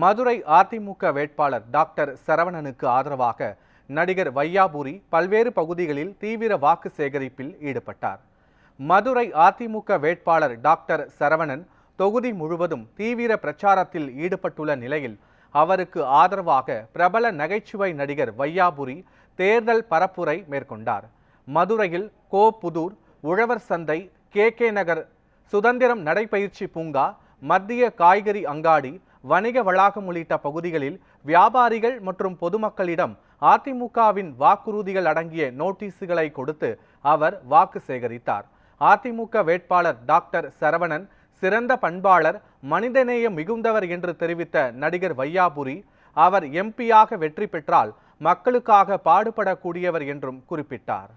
மதுரை அதிமுக வேட்பாளர் டாக்டர் சரவணனுக்கு ஆதரவாக நடிகர் வையாபுரி பல்வேறு பகுதிகளில் தீவிர வாக்கு சேகரிப்பில் ஈடுபட்டார். மதுரை அதிமுக வேட்பாளர் டாக்டர் சரவணன் தொகுதி முழுவதும் தீவிர பிரச்சாரத்தில் ஈடுபட்டுள்ள நிலையில் அவருக்கு ஆதரவாக பிரபல நகைச்சுவை நடிகர் வையாபுரி தேர்தல் பரப்புரை மேற்கொண்டார். மதுரையில் கோபுதூர் உழவர் சந்தை கே கே நகர் சுதந்திரம் நடைபயிற்சி பூங்கா மத்திய காய்கறி அங்காடி வணிக வளாகம் உள்ளிட்ட பகுதிகளில் வியாபாரிகள் மற்றும் பொதுமக்களிடம் அதிமுகவின் வாக்குறுதிகள் அடங்கிய நோட்டீஸுகளை கொடுத்து அவர் வாக்கு சேகரித்தார். அதிமுக வேட்பாளர் டாக்டர் சரவணன் சிறந்த பண்பாளர் மனிதநேயம் மிகுந்தவர் என்று தெரிவித்த நடிகர் வையாபுரி அவர் எம்பியாக வெற்றி பெற்றால் மக்களுக்காக பாடுபடக்கூடியவர் என்றும் குறிப்பிட்டார்.